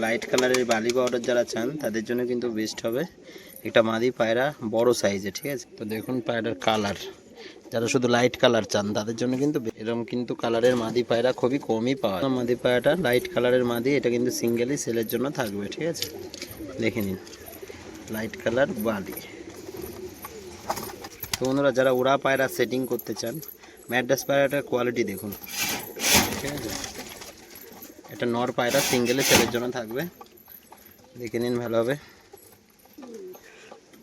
Light কালারের বালি powder যারা চান, তাদের জন্য কিন্তু বেস্ট হবে। একটা মাদি পায়রা, বড় সাইজে ঠিক আছে? তো দেখুন পায়রার কালার যারা শুধু লাইট কালার চান, তাদের জন্য কিন্তু এরকম কিন্তু কালারের মাদি পায়রা খুবই কমই পাওয়া যায়। মাদি পায়রাটা লাইট কালারের মাদি, এটা কিন্তু সিঙ্গেলই সেলের জন্য থাকবে, ঠিক আছে? দেখে নিন। লাইট কালার বালি। তো বন্ধুরা, যারা ওরা পায়রা সেটিং করতে চান ম্যাড্রাস পায়রাটার কোয়ালিটি দেখুন। এটা নর পায়রা সিঙ্গেলে সেলের জন্য থাকবে। দেখে নিন ভালোভাবে।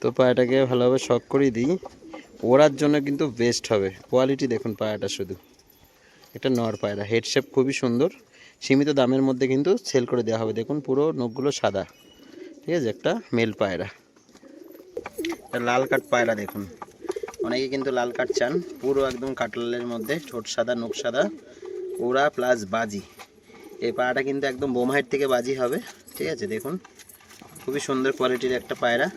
তো পায়রাটাকে ভালোভাবে শখ করিয়ে দিই। ওড়ার জন্য কিন্তু বেস্ট হবে। কোয়ালিটি দেখুন পায়রাটা শুধু। এটা নর পায়রা। হেড শেপ খুবই সুন্দর। সীমিত দামের মধ্যে কিন্তু সেল করে দেওয়া হবে। দেখুন পুরো নখগুলো সাদা। ঠিক আছে? একটা মেল পায়রা। লাল কাঠ পায়রা দেখুন। অনেকে কিন্তু লাল কাঠ চান। পুরো একদম কাটলালের মধ্যে ঠোঁট সাদা, নখ সাদা। ওড়া প্লাস বাজি। এই পায়রাটা কিন্তু একদম বোমহাইট থেকে বাজি হবে, ঠিক আছে? দেখুন, খুবই সুন্দর কোয়ালিটির একটা পায়রা।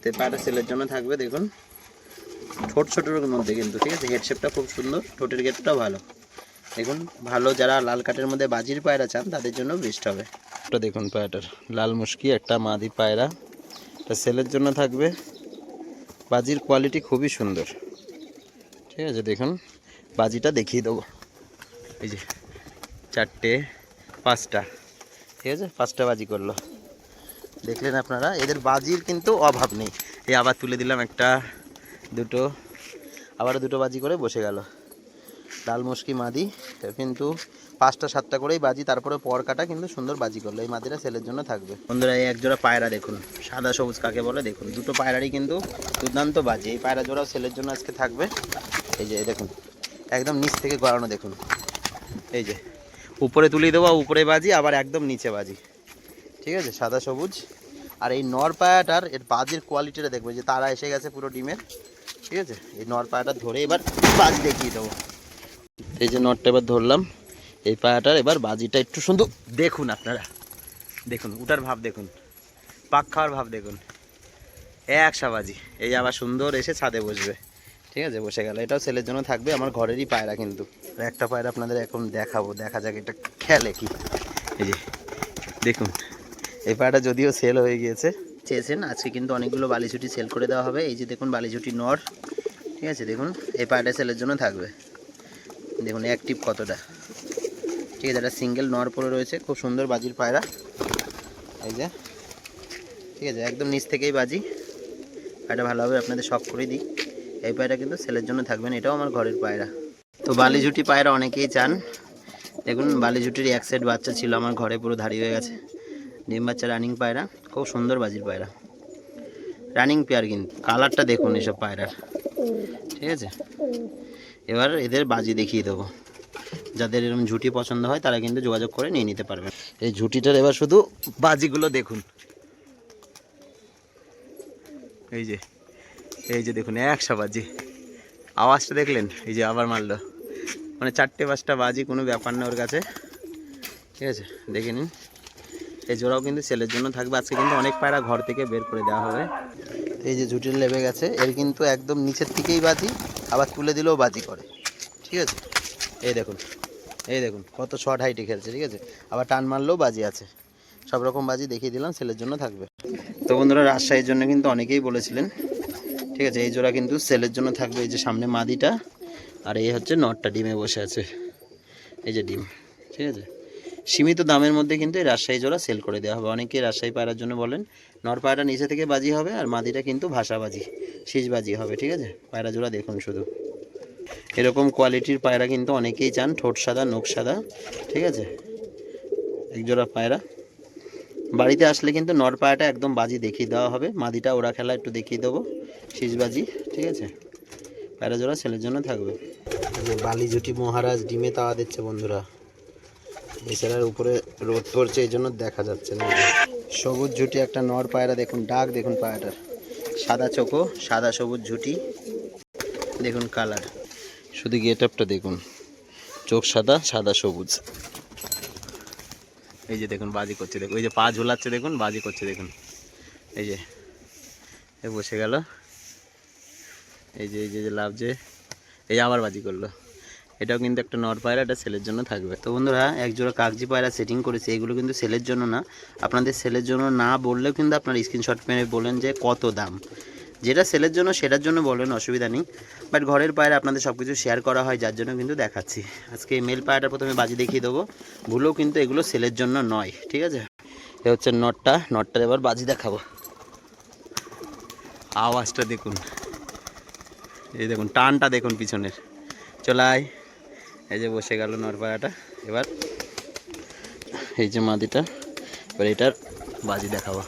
তো এই পায়রা সেলের জন্য থাকবে, দেখুন। ছোট ছোটোর মধ্যে কিন্তু, ঠিক আছে? হেড শেপটা খুব সুন্দর, ঠোঁটের গেটটা ভালো। দেখুন, ভালো যারা লাল কাঠের মধ্যে বাজির পায়রা চান, তাদের জন্য বেস্ট হবে। ওটা দেখুন পায়রাটার, লাল মুশকি একটা মাদি পায়রা। এটা সেলের জন্য থাকবে। বাজির কোয়ালিটি খুবই সুন্দর। ঠিক আছে, দেখুন, বাজিটা দেখিয়ে দেবো। এই যে, চারটে পাঁচটা। ঠিক আছে? পাঁচটা বাজি করল। দেখলেন আপনারা, এদের বাজির কিন্তু অভাব নেই। এই আবার তুলে দিলাম একটা, দুটো আবার দুটো বাজি করে বসে গেল। লাল মুশকি মাদি কিন্তু পাঁচটা, সাতটা করেই বাজি, তারপরে পর কাটা কিন্তু সুন্দর বাজি করল। এই মাদিরা সেলের জন্য থাকবে। বন্ধুরা, এই একজোড়া পায়রা দেখুন, সাদা সবুজ কাকে বলে দেখুন। দুটো পায়রারই কিন্তু দুর্দান্ত বাজি। এই পায়রা জোড়াও সেলের জন্য আজকে থাকবে। এই যে দেখুন, একদম নিচ থেকে গড়ানো দেখুন। এই যে উপরে তুলে দেবো উপরে বাজি, আবার একদম নিচে বাজি। ঠিক আছে? সাদা সবুজ। আর এই নর পায়াটার এর বাজির কোয়ালিটিটা দেখবে যে তারা এসে গেছে পুরো ডিমের। ঠিক আছে? এই নর পায়াটা ধরে এবার বাজি দেখিয়ে দেবো। এই যে নটটা এবার ধরলাম, এই পায়াটার এবার বাজিটা একটু সুন্দর দেখুন আপনারা। দেখুন, উটার ভাব দেখুন, পাক খাওয়ার ভাব দেখুন। একশা বাজি। এই আবার সুন্দর এসে ছাদে বসবে। ঠিক আছে? বসে গেল। এটাও ছেলের জন্য থাকবে, আমার ঘরেরই পায়রা কিন্তু। একটা পায়রা আপনাদের এখন দেখাবো। দেখা যাক এটা খেলে কি এই যে, দেখুন, এই পায়রাটা যদিও সেল হয়ে গিয়েছে। চেয়েছেন, আজকে কিন্তু অনেকগুলো বালিঝুটি সেল করে দেওয়া হবে। এই যে দেখুন বালিঝুটি নর। ঠিক আছে, দেখুন, এই পায়রাটা সেলের জন্য থাকবে। দেখুন অ্যাক্টিভ কতটা। ঠিক আছে, এটা সিঙ্গেল নর পরে রয়েছে। খুব সুন্দর বাজির পায়রা। এই যে, ঠিক আছে, একদম নিচ থেকেই বাজি। পায়রা ভালোভাবে আপনাদের শখ করে দিই। এই পায়রা কিন্তু সেলের জন্য থাকবেন এটাও আমার ঘরের পায়রা। বালিঝুটি পায়রা অনেকেই চান। দেখুন, বালি বালিঝুটির এক সেট বাচ্চা ছিল, আমার ঘরে পুরো ধারি হয়ে গেছে। ডিম বাচ্চা রানিং পায়রা, খুব সুন্দর বাজির পায়রা। রানিং পেয়ার কিন্তু কালারটা দেখুন এসব পায়রার। ঠিক আছে? এবার এদের বাজি দেখিয়ে দেবো। যাদের এরকম ঝুটি পছন্দ হয়, তারা কিন্তু যোগাযোগ করে নিয়ে নিতে পারবে। এই ঝুটিটার এবার শুধু বাজিগুলো দেখুন। এই যে এই যে দেখুন, একশো বাজি। আওয়াজটা দেখলেন? এই যে আবার মারলো। মানে চারটে পাঁচটা বাজি, কোনো ব্যাপার না ওর কাছে। ঠিক আছে, দেখে নিন। এই জোড়াও কিন্তু সেলের জন্য থাকবে। আজকে কিন্তু অনেক পায়রা ঘর থেকে বের করে দেওয়া হবে। এই যে ঝুটির লেবে গেছে, এর কিন্তু একদম নিচের থেকেই বাজি, আবার তুলে দিলেও বাজি করে। ঠিক আছে? এই দেখুন এই দেখুন, কত শর্ট হাইটে খেলছে, ঠিক আছে? আবার টান মারলেও বাজি আছে। সব রকম বাজি দেখিয়ে দিলাম, সেলের জন্য থাকবে। তো বন্ধুরা, রাজশাহীর জন্য কিন্তু অনেকেই বলেছিলেন, ঠিক আছে? এই জোড়া কিন্তু সেলের জন্য থাকবে, এই যে সামনে মাদিটা। আর এই হচ্ছে নটটা, ডিমে বসে আছে। এই যে ডিম, ঠিক আছে? সীমিত দামের মধ্যে কিন্তু এই রাজশাহী জোড়া সেল করে দেওয়া হবে। অনেকেই রাজশাহী পায়রার জন্য বলেন, নর পায়রা নিচে থেকে বাজি হবে আর মাদিটা কিন্তু ভাষাবাজি শীষবাজি হবে, ঠিক আছে? পায়রা জোড়া দেখুন শুধু। এরকম কোয়ালিটির পায়রা কিন্তু অনেকেই চান, ঠোঁট সাদা, নখ সাদা, ঠিক আছে? এক জোড়া পায়রা। বাড়িতে আসলে কিন্তু নর পায়রাটা একদম বাজি দেখিয়ে দেওয়া হবে। মাদিটা ওরা খেলা একটু দেখিয়ে দেবো শীষবাজি ঠিক আছে? পায়রা জোড়া ছেলের জন্য থাকবে। বালি জুটি মহারাজ ডিমে তাওয়া দিচ্ছে বন্ধুরা। বেচারার উপরে রোদ পড়ছে, এই জন্য দেখা যাচ্ছে না। সবুজ ঝুটি একটা নর পায়রা, দেখুন, ডাক, দেখুন পায়রাটার। সাদা চোখো সাদা সবুজ ঝুটি, দেখুন কালার। শুধু গেট আপটা দেখুন, চোখ সাদা সাদা সবুজ। এই যে দেখুন, বাজি করছে, দেখুন, ওই যে পা ঝোলাচ্ছে, দেখুন, বাজি করছে, দেখুন। এই যে বসে গেল। এই যে এই যে লাভ যে এই আবার বাজি করল। এটাও কিন্তু একটা নর পায়রা, এটা সেলের জন্য থাকবে। তো বন্ধুরা এক জোড়া কাগজি পায়রা সেটিং করেছে, এগুলো কিন্তু সেলের জন্য না। আপনাদের সেলের জন্য না বললেও কিন্তু আপনার স্ক্রিনশট মেরে বলেন যে কত দাম। যেটা সেলের জন্য, সেটার জন্য বলবেন অসুবিধা নেই। বাট ঘরের পায়রা আপনাদের সব কিছু শেয়ার করা হয়, যার জন্য কিন্তু দেখাচ্ছি। আজকে মেল পায়রাটা প্রথমে বাজি দেখিয়ে দেবো। ভুলেও কিন্তু এগুলো সেলের জন্য নয়, ঠিক আছে? এ হচ্ছে নটটা, নটটার এবার বাজি দেখাবো। আওয়াজটা দেখুন। এই দেখুন, টানটা দেখুন পিছনের। চলাই এই যে বসে গেল নরপাড়াটা এবার এই যে মাদিটা, এবার এটার বাজি দেখাবো।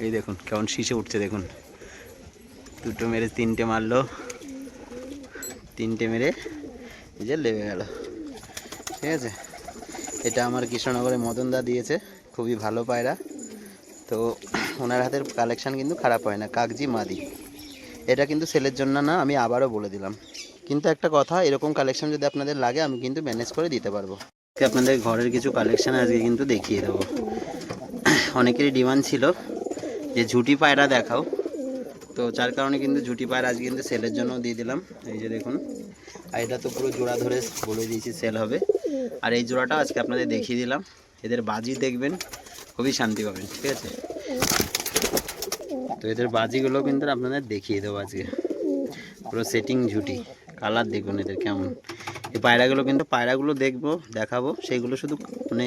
এই দেখুন, কেমন শীষে উঠছে, দেখুন। দুটো মেরে তিনটে মারলো। তিনটে মেরে এই যে লেবে গেল। ঠিক আছে? এটা আমার কৃষ্ণনগরে মদনদা দিয়েছে। খুবই ভালো পায়রা। তো ওনার হাতের কালেকশান কিন্তু খারাপ হয় না। কাগজি মাদি। এটা কিন্তু সেলের জন্য না, আমি আবারও বলে দিলাম। কিন্তু একটা কথা, এরকম কালেকশন যদি আপনাদের লাগে, আমি কিন্তু ম্যানেজ করে দিতে পারব। আপনাদের ঘরের কিছু কালেকশান আজকে কিন্তু দেখিয়ে দেবো। অনেকেরই ডিমান্ড ছিল যে ঝুটি পায়রা দেখাও। তো যার কারণে কিন্তু ঝুটি পায়রা আজকে কিন্তু সেলের জন্য দিয়ে দিলাম। এই যে দেখুন, আর এটা তো পুরো জোড়া ধরে বলে দিয়েছি সেল হবে। আর এই জোড়াটা আজকে আপনাদের দেখিয়ে দিলাম। এদের বাজি দেখবেন, খুবই শান্তি পাবেন, ঠিক আছে? তো এদের বাজিগুলো কিন্তু আপনাদের দেখিয়ে দেবো আজকে। পুরো সেটিং ঝুটি। কালার দেখুন এদের কেমন। এই পায়রাগুলো কিন্তু পায়রাগুলো দেখব, দেখাবো। সেইগুলো শুধু মানে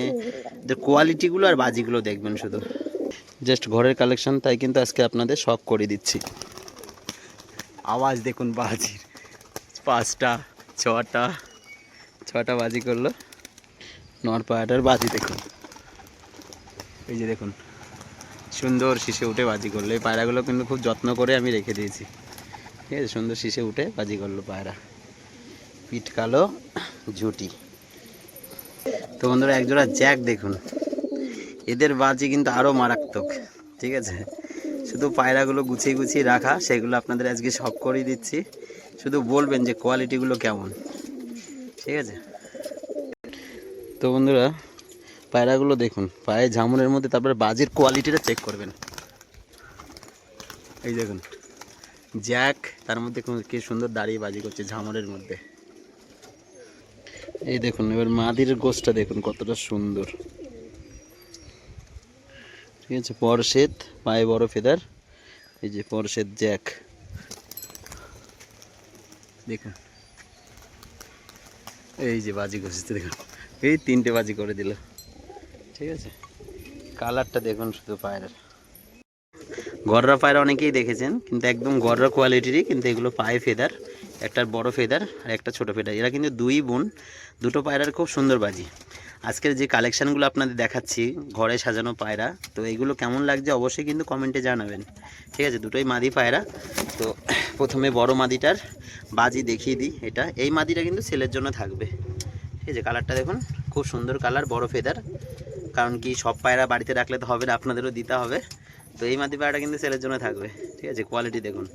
এদের কোয়ালিটিগুলো আর বাজিগুলো দেখবেন শুধু। জাস্ট ঘরের কালেকশন তাই কিন্তু আজকে আপনাদের শখ করে দিচ্ছি। আওয়াজ দেখুন বাজির। পাঁচটা, ছটা ছটা বাজি করল। নর পায়াটার বাজি দেখুন। এই যে দেখুন। সুন্দর শীষে উঠে বাজি করল। এই পায়রাগুলো কিন্তু খুব যত্ন করে আমি রেখে দিয়েছি। ঠিক আছে, সুন্দর শীষে উঠে বাজি করল পায়রা। পিঠ কালো, ঝুটি। তো বন্ধুরা, একজোড়া জ্যাক দেখুন। এদের বাজি কিন্তু আরও মারাত্মক। ঠিক আছে? শুধু পায়রাগুলো গুছিয়ে গুছিয়ে রাখা, সেগুলো আপনাদের আজকে সব করিয়ে দিচ্ছি। শুধু বলবেন যে কোয়ালিটিগুলো কেমন। ঠিক আছে? তো বন্ধুরা পায়রাগুলো দেখুন, পায়ে ঝামুনের মধ্যে তারপরে বাজির কোয়ালিটিটা চেক করবেন। এই দেখুন, জ্যাক, তার মধ্যে কি সুন্দর দাঁড়িয়ে বাজি করছে ঝামরের মধ্যে। এই দেখুন, এবার মাদির গোসটা দেখুন কতটা সুন্দর। ঠিক আছে পরশেদ পায়ে বড় ফেদার, এই যে পরশেদ জ্যাক। দেখুন, এই যে বাজি করছে, দেখুন, এই তিনটে বাজি করে দিল। ঠিক আছে? কালারটা দেখুন শুধু পায়রার গররা পায়রা অনেকেই দেখেছেন, কিন্তু একদম গররা কোয়ালিটিরই, কিন্তু এগুলো পায়ে ফেদার, একটা বড় ফেদার আর একটা ছোট ফেদার। এরা কিন্তু দুই বোন, দুটো পায়রার খুব সুন্দর বাজি। আজকের যে কালেকশানগুলো আপনাদের দেখাচ্ছি, ঘরে সাজানো পায়রা, তো এইগুলো কেমন লাগছে অবশ্যই কিন্তু কমেন্টে জানাবেন। ঠিক আছে, দুটোই মাদি পায়রা। তো প্রথমে বড় মাদিটার বাজি দেখিয়ে দিই এটা। এই মাদিটা কিন্তু সেলের জন্য থাকবে। ঠিক আছে, কালারটা দেখুন, খুব সুন্দর কালার, বড় ফেদার। কারণ কি, সব পায়রা বাড়িতে রাখলে তো হবে না, আপনাদেরও দিতে হবে। তো এই মাদি পায়রাটা কিন্তু সেলের জন্য থাকবে, ঠিক আছে? কোয়ালিটি দেখুন।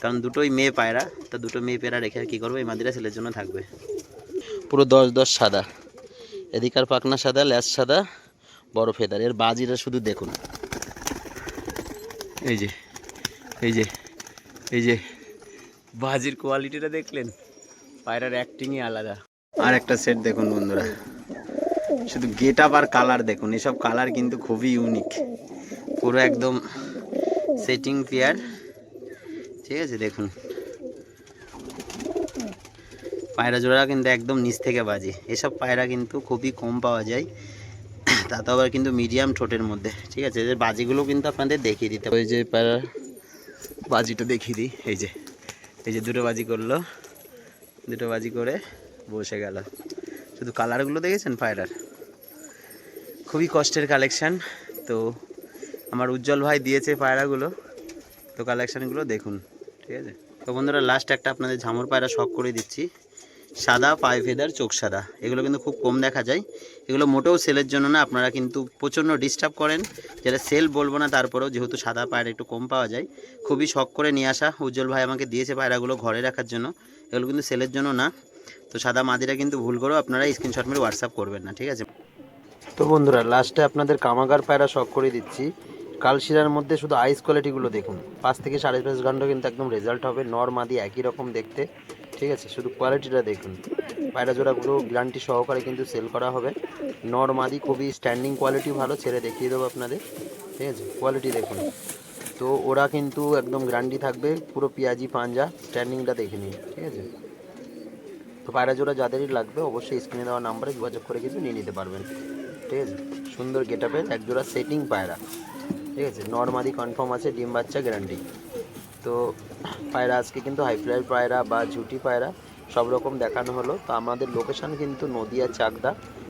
কারণ দুটোই মেয়ে পায়রা, তো দুটো মেয়ে পেয়ারা রেখে আর কী করব? এই মাদিটা সেলের জন্য থাকবে। পুরো দশ দশ সাদা। এদিকার পাকনা সাদা ল্যাস সাদা, বড় ফেদার। এর বাজিটা শুধু দেখুন। এই যে এই যে এই যে, বাজির কোয়ালিটিটা দেখলেন? পায়রার অ্যাক্টিংই আলাদা। আর একটা সেট দেখুন বন্ধুরা। শুধু গেট আপ আর কালার দেখুন, এসব কালার কিন্তু খুবই ইউনিক পুরো একদম সেটিং পেয়ার ঠিক আছে, দেখুন। পায়রা জোড়া কিন্তু একদম নিচ থেকে বাজে। এসব পায়রা কিন্তু খুবই কম পাওয়া যায়। তাতে আবার কিন্তু মিডিয়াম ঠোঁটের মধ্যে। ঠিক আছে, এদের বাজিগুলো কিন্তু আপনাদের দেখিয়ে দিতে। ওই যে পায়রা বাজিটা দেখিয়ে দিই। এই যে এই যে দুটো বাজি করল। দুটো বাজি করে বসে গেল। শুধু কালারগুলো দেখেছেন পায়রার? খুবই কষ্টের কালেকশান তো আমার উজ্জ্বল ভাই দিয়েছে পায়রাগুলো। তো কালেকশানগুলো দেখুন, ঠিক আছে? তো বন্ধুরা লাস্ট একটা আপনাদের ঝামর পায়রা শখ করে দিচ্ছি। সাদা, পায়ে ফেদার চোখ সাদা। এগুলো কিন্তু খুব কম দেখা যায়। এগুলো মোটেও সেলের জন্য না, আপনারা কিন্তু প্রচণ্ড ডিস্টার্ব করেন। যেটা সেল বলব না, তারপরেও যেহেতু সাদা পায়রা একটু কম পাওয়া যায়, খুবই শখ করে নিয়ে আসা। উজ্জ্বল ভাই আমাকে দিয়েছে পায়রাগুলো ঘরে রাখার জন্য। এগুলো কিন্তু সেলের জন্য না। তো সাদা মাদিরা কিন্তু ভুল করেও আপনারা স্ক্রিনশট মেরে হোয়াটসঅ্যাপ করবেন না, ঠিক আছে? তো বন্ধুরা লাস্টে আপনাদের কামাগার পায়রা শখ করে দিচ্ছি। কালশিরার মধ্যে শুধু আইস কোয়ালিটিগুলো দেখুন। পাঁচ থেকে সাড়ে পাঁচ ঘণ্টা কিন্তু একদম রেজাল্ট হবে, নর মাদি একই রকম দেখতে। ঠিক আছে? শুধু কোয়ালিটিটা দেখুন। পায়রা জোড়াগুলো গ্যারান্টি সহকারে কিন্তু সেল করা হবে। নর্মাদি খুবই স্ট্যান্ডিং কোয়ালিটি ভালো, ছেড়ে দেখিয়ে দেবো আপনাদের। ঠিক আছে? কোয়ালিটি দেখুন। তো ওরা কিন্তু একদম গ্যারান্টি থাকবে, পুরো পেঁয়াজি পাঞ্জা স্ট্যান্ডিংটা দেখে নিন। ঠিক আছে? তো পায়রা জোড়া যাদেরই লাগবে, অবশ্যই স্ক্রিনে দেওয়া নাম্বারে যোগাযোগ করে কিন্তু নিয়ে নিতে পারবেন। ঠিক আছে? সুন্দর গেট আপের এক জোড়া সেটিং পায়রা। ঠিক আছে? নর্মালি কনফার্ম আছে, ডিম বাচ্চা গ্যারান্টি তো পায়রা আজকে কিন্তু হাইফ্লাই পায়রা বা ঝুটি পায়রা, সব রকম দেখানো হলো। তো আমাদের লোকেশান কিন্তু নদিয়া চাকদা।